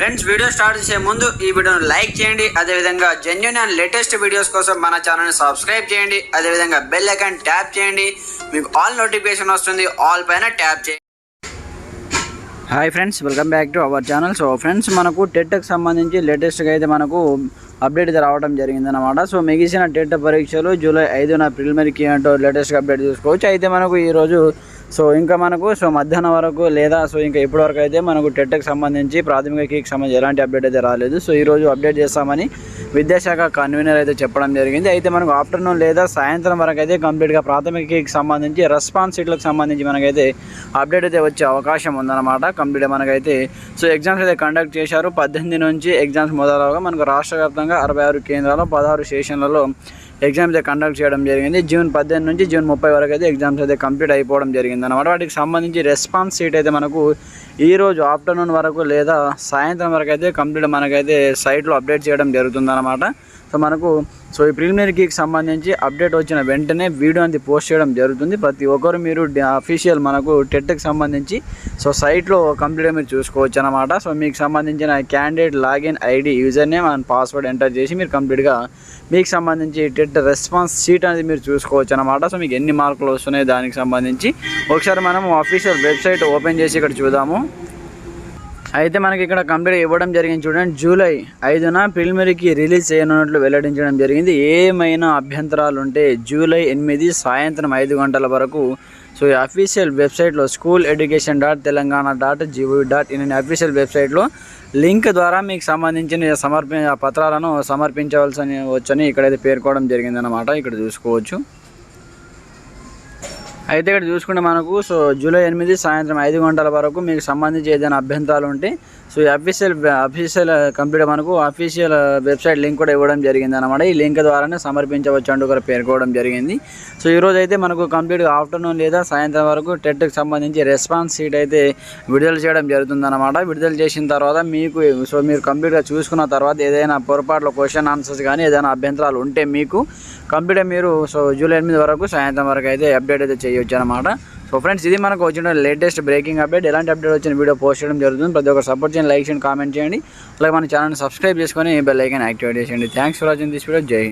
Friends video start చేసే ముందు ఈ వీడియోను లైక్ చేయండి. అదేవిధంగా జెన్యున్ అండ్ లేటెస్ట్ వీడియోస్ కోసం మన ఛానల్ని సబ్స్క్రైబ్ చేయండి. అదేవిధంగా బెల్ ఐకాన్ ట్యాప్ చేయండి. మీకు ఆల్ నోటిఫికేషన్ వస్తుంది. ఆల్ పైన ట్యాప్ చేయండి. Hi friends welcome back to our channel so friends మనకు టెట్కి సంబంధించి లేటెస్ట్గా అయితే మనకు అప్డేట్ రావడం జరిగిందనమాట సో మిగిసిన టెట్ పరీక్షలు జూలై ఐదున ప్రిలిమరీకి అంటూ లేటెస్ట్గా అప్డేట్ చూసుకోవచ్చు అయితే మనకు ఈరోజు సో ఇంకా మనకు సో మధ్యాహ్నం వరకు లేదా సో ఇంకా ఇప్పటి వరకు అయితే మనకు టెట్కి సంబంధించి ప్రాథమిక కీకి సంబంధించి ఎలాంటి అప్డేట్ అయితే రాలేదు. సో ఈరోజు అప్డేట్ చేస్తామని విద్యాశాఖ కన్వీనర్ అయితే చెప్పడం జరిగింది. అయితే మనకు ఆఫ్టర్నూన్ లేదా సాయంత్రం వరకు అయితే కంప్లీట్గా ప్రాథమిక కీకి సంబంధించి రెస్పాన్స్ సీట్లకు సంబంధించి మనకైతే అప్డేట్ అయితే వచ్చే అవకాశం ఉందన్నమాట. కంప్లీట్గా మనకైతే సో ఎగ్జామ్స్ అయితే కండక్ట్ చేశారు. పద్దెనిమిది నుంచి ఎగ్జామ్స్ మొదలవగా మనకు రాష్ట్ర వ్యాప్తంగా అరవై ఆరు కేంద్రాలు పదహారు స్టేషన్లలో ఎగ్జామ్స్ అయితే కండక్ట్ చేయడం జరిగింది. జూన్ పద్దెనిమిది నుంచి జూన్ ముప్పై వరకు అయితే ఎగ్జామ్స్ అయితే కంప్లీట్ అయిపోవడం జరిగింది అనమాట వాటికి సంబంధించి రెస్పాన్స్ సీట్ అయితే మనకు ఈ రోజు ఆఫ్టర్నూన్ వరకు లేదా సాయంత్రం వరకు అయితే కంప్లీట్ మనకైతే సైట్లో అప్డేట్ చేయడం జరుగుతుంది అనమాట సో మనకు సో ఈ ప్రిలిమినరీకి సంబంధించి అప్డేట్ వచ్చిన వెంటనే వీడియో అనేది పోస్ట్ చేయడం జరుగుతుంది. ప్రతి ఒక్కరు మీరు అఫీషియల్ మనకు టెట్కి సంబంధించి సో సైట్లో కంప్లీట్గా మీరు చూసుకోవచ్చు అనమాట సో మీకు సంబంధించిన candidate login ID user name and password enter చేసి మీరు కంప్లీట్గా మీకు సంబంధించి టెట్ రెస్పాన్స్ షీట్ అనేది మీరు చూసుకోవచ్చు అనమాట సో మీకు ఎన్ని మార్కులు వస్తున్నాయి దానికి సంబంధించి. ఒకసారి మనం అఫీషియల్ వెబ్సైట్ ఓపెన్ చేసి ఇక్కడ చూద్దాము. అయితే మనకి ఇక్కడ కంప్లీట్ ఇవ్వడం జరిగింది చూడండి. జూలై ఐదున ప్రిలిమినరీకి రిలీజ్ చేయనున్నట్లు వెల్లడించడం జరిగింది. ఏమైనా అభ్యంతరాలు ఉంటే జూలై ఎనిమిది సాయంత్రం ఐదు గంటల వరకు. సో ఈ అఫీషియల్ వెబ్సైట్లో school education dot Telangana dot gov dot in అనే అఫీషియల్ వెబ్సైట్లో లింక్ ద్వారా మీకు సంబంధించిన సమర్పి పత్రాలను సమర్పించవలసి వచ్చని ఇక్కడైతే పేర్కోవడం జరిగిందనమాట ఇక్కడ చూసుకోవచ్చు. అయితే ఇక్కడ చూసుకుంటే మనకు సో జూలై ఎనిమిది సాయంత్రం ఐదు గంటల వరకు మీకు సంబంధించి ఏదైనా అభ్యంతరాలు ఉంటే సో ఈ అఫీషియల్ అఫీషియల్ కంప్లీట్ మనకు అఫీషియల్ వెబ్సైట్ లింక్ కూడా ఇవ్వడం జరిగింది అనమాట ఈ లింక్ ద్వారానే సమర్పించవచ్చు అంటూ కూడా పేర్కోవడం జరిగింది. సో ఈరోజు అయితే మనకు కంప్లీట్గా ఆఫ్టర్నూన్ లేదా సాయంత్రం వరకు టెట్కి సంబంధించి రెస్పాన్స్ షీట్ అయితే విడుదల చేయడం జరుగుతుంది అనమాట విడుదల చేసిన తర్వాత మీకు సో మీరు కంప్లీట్గా చూసుకున్న తర్వాత ఏదైనా పొరపాట్లు క్వశ్చన్ ఆన్సర్స్ కానీ ఏదైనా అభ్యంతరాలు ఉంటే మీకు కంప్లీట్గా మీరు సో జూలై ఎనిమిది వరకు సాయంత్రం వరకు అయితే అప్డేట్ అయితే చేయొచ్చు అనమాట సో ఫ్రెండ్స్ ఇది మనకు వచ్చిన లేటెస్ట్ బ్రేకింగ్ అప్డేట్ ఎలాంటి అప్డేట్ వచ్చిన వీడియో పోస్ట్ చేయడం జరుగుతుంది. ప్రతి ఒక్కరు సపోర్ట్ చేయండి లైక్ చేయండి కామెంట్ చేయండి. అలాగే మన ఛానల్ సబ్స్క్రైబ్ చేసుకొని బెల్ ఐకాన్ యాక్టివేట్ చేయండి. Thanks for watching this video జై